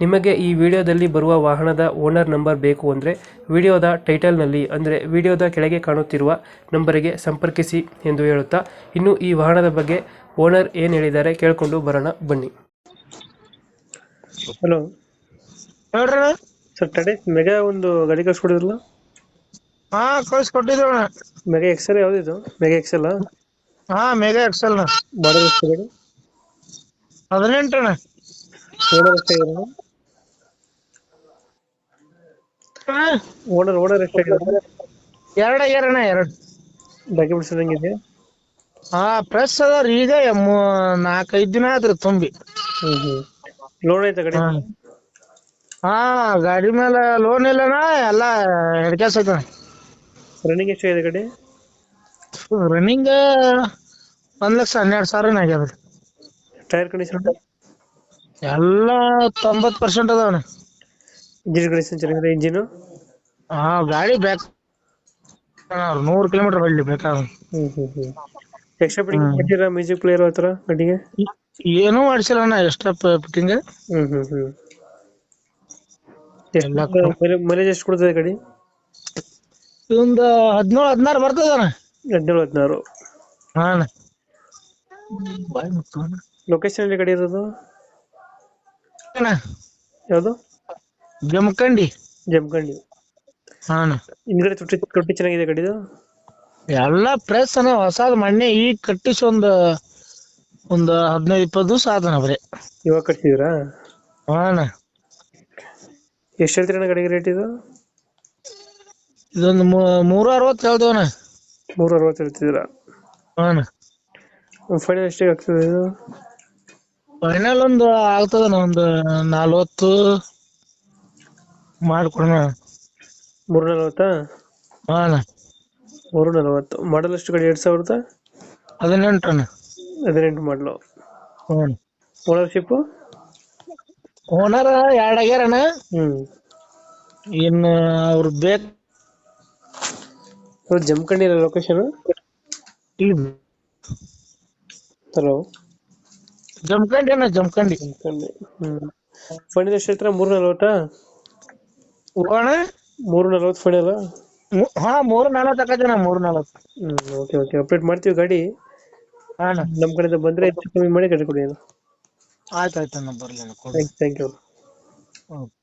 ನಿಮಗೆ ಈ ವಿಡಿಯೋದಲ್ಲಿ ಬರುವ ವಾಹನದ ಓನರ್ ನಂಬರ್ ಬೇಕು ಅಂದರೆ ವಿಡಿಯೋದ ಟೈಟಲ್ನಲ್ಲಿ ಅಂದರೆ ವಿಡಿಯೋದ ಕೆಳಗೆ ಕಾಣುತ್ತಿರುವ ನಂಬರಿಗೆ ಸಂಪರ್ಕಿಸಿ ಎಂದು ಹೇಳುತ್ತಾ ಇನ್ನು ಈ ವಾಹನದ ಬಗ್ಗೆ ಓನರ್ ಏನು ಹೇಳಿದ್ದಾರೆ ಕೇಳಿಕೊಂಡು ಬರೋಣ ಬನ್ನಿ. ಹಲೋ. ಹೇಳ್ರಿ ಸರ್ ಮೆಗಾ ಒಂದು ಗಾಡಿ ಕಳ್ಸ್ಕೊಡಿದ್ರಲ್ಲ? ಹಾ ಕಳ್ಸಿಕೊಟ್ಟಿದ್ರು ಅಣ್ಣ. ಮೆಗಾ ಎಕ್ಸೆಲ್ ಯಾವುದಿದು? ಮೆಗಾ ಎಕ್ಸೆಲ್ ಹಾ ಮೆಗಾ ಎಕ್ಸೆಲ್ ಮಾಡಲ್ ಎಷ್ಟು ಗಾಡಿ ಹದಿನೆಂಟು ಅಣ್ಣ. ಓನರ್ ಓನರ್ ಓನರ್ ಎಷ್ಟಾಗಿದೆ ಎರಡ ಏರಣ ಎರಡ್. ಡಾಕ್ಯುಮೆಂಟ್ಸ್ ಹೆಂಗಿದೆ ಹಾ ಪ್ರೆಸ್ ಅದಾವ್ರಿ ಈಗ ಮೂ- ನಾಲ್ಕೈದ್ ದಿನ ಆದ್ರಿ ತುಂಬಿ. ಲೋನ್ ಐತೆ ಗಾಡಿ? ಹಾ. ಗಾಡಿ ಮೇಲೆ ಲೋನ್ ಇಲ್ಲಣ್ಣ ಎಲ್ಲಾ ಎಡ್ಕೆಸ್ ಐತಣ್ಣ ರನ್ನಿಂಗ್ ಎಷ್ಟು ಇದೆ ಗಡಿ? ರನ್ನಿಂಗ್ ಒಂದ್ ಲಕ್ಷ ಹನ್ನೆರಡು ಸಾವಿರ ಆಗ್ಯದ ಟೈರ್ ಕಂಡೀಷನ್ ಎಲ್ಲ ತೊಂಬತ್ ಪರ್ಸೆಂಟ್ ಅದಾವಣ್ಣ ಇಂಜಿನ್ ಕಂಡೀಷನ್ ಚೆನ್ನಾಗಿದೆ ಇಂಜಿನ್? ಹಾ ಗಾಡಿ ಬ್ಯಾಕ್ ನೂರು ಕಿಲೋಮೀಟರ್ ಹೊಳ್ಳಿ ಬೇಕಾ ಹ್ಮ್ ಹ್ಮ್ ಹ್ಮ್. ಎಕ್ಸ್ಟ್ರಾ ಫಿಟ್ಟಿಂಗ್ ಕೊಟ್ಟಿರಾ ಮ್ಯೂಸಿಕ್ ಪ್ಲೇಯರ್ ಹತ್ರ ಗಾಡಿಗೆ ಏನೂ ಮಾಡಿಸಿಲ್ಲ ಅಣ್ಣ ಎಕ್ಸ್ಟ್ರಾ ಫಿಟ್ಟಿಂಗ್ ಹ್ಮ್ ಹ್ಮ್ ಹ್ಮ್. ಎಲ್ಲ ಮೈಲೇಜ್ ಎಷ್ಟು ಕೊಡ್ತದೆ ಗಾಡಿ ಇದೊಂದು ಹದಿನೇಳು ಹದಿನಾರು ಬರ್ತದಣ್ಣ ಹದಿನೇಳು ಹದಿನಾರು. ಹಾ ಅಣ್ಣ. ಲೊಕೇಶನ್ ಎಲ್ಲಿ ಕಡೆ ಇರೋದು? ಅಣ್ಣ. ಯಾವುದು? ಜಮಖಂಡಿ. ಜಮಖಂಡಿ. ಹಾ ಹಿಂದ್ಗಡೆ ತುಟ್ಟಿ ತುಟ್ಟಿ ಚೆನ್ನಾಗಿದೆ ಗಡಿದು ಎಲ್ಲ ಪ್ರೆಸ್ ಅನ್ನ ಹೊಸಾದ್ ಮೊನ್ನೆ ಈಗ ಕಟ್ಟಿಸಿ ಒಂದ್ ಒಂದ್ ಹದಿನೈದು ಇಪ್ಪತ್ತು ದಿವಸ ಆದನ ಬರೀ. ಇವಾಗ ಕಟ್ಸಿದ್ರಾ ಹಾ ಎಷ್ಟು ಹೇಳ್ತೀರ ಅಣ್ಣ ಗಾಡಿಗೆ ರೇಟ್ ಇದು? ಇದೊಂದು ಮೂರು ಅರವತ್ತು ಹೇಳ್ದೇವಣ್ಣ ಮೂರು ಅರವತ್ತು ಹೇಳ್ತಿದ್ದೀರಾ? ಹಾ ಫೈನಲ್ ಎಷ್ಟಿಗೆ ಆಗ್ತದೆ ಇದು? ಫೈನಲ್ ಒಂದು ಆಗ್ತದಣ್ಣ ಒಂದು ನಲ್ವತ್ತು. ಮಾಡ್ಕೊಡೋಣ. ಮೂರು ನಲ್ವತ್ತ ಹಾ ಅಣ್ಣ. ಮೂರು ನಲ್ವತ್ತು ಮಾಡಲ್ ಎಷ್ಟು ಕಡೆ? ಎರಡು ಸಾವಿರದ? ಹದಿನೆಂಟು ಅಣ್ಣ ಹದಿನೆಂಟು ಮಾಡಲು. ಹ್ಞೂ ಓನರ್ಶಿಪ್ಪು ಓನರ್ ಎರಡು ಆಗ್ಯಾರಣ್ಣ. ಹ್ಮ್. ಇನ್ನು ಅವ್ರು ಬೇಕು ಜಮಖಂಡಿ ಲೊಕೇಶನ್ ಇಲ್ಲಿ. ಹಲೋ ಜಮ್ಕಂಡಿ ಅಣ್ಣ ಜಮ್ಕಂಡಿ ಜಮಖಂಡಿ. ಹ್ಮ್. ಫೈನಲ್ ಕ್ಷೇತ್ರ ಮೂರು ನಲವತ್ತಾ ಹೋಗೋಣ ಮೂರು ನಲವತ್ತು ಫೈನಲ್ ಹಾ ಮೂರು ನಲ್ವತ್ತು ನಾ ಮೂರು ನಲ್ವತ್ತು ಹ್ಮ್ ಓಕೆ ಓಕೆ ಅಪ್ಡೇಟ್ ಮಾಡ್ತೀವಿ ಗಾಡಿ. ಹಾ ಅಣ್ಣ. ನಮ್ಮ ಕಡೆಯಿಂದ ಬಂದ್ರೆ ಹೆಚ್ಚು ಕಮ್ಮಿ ಮಾಡಿ ಗಾಡಿ ಕೊಡಿ ಆಯ್ತು ಆಯ್ತು ಅಣ್ಣ ಬರ್ಲಿ ಅಣ್ಣ ಕೊಡಿ ಥ್ಯಾಂಕ್ ಯು ಓಕೆ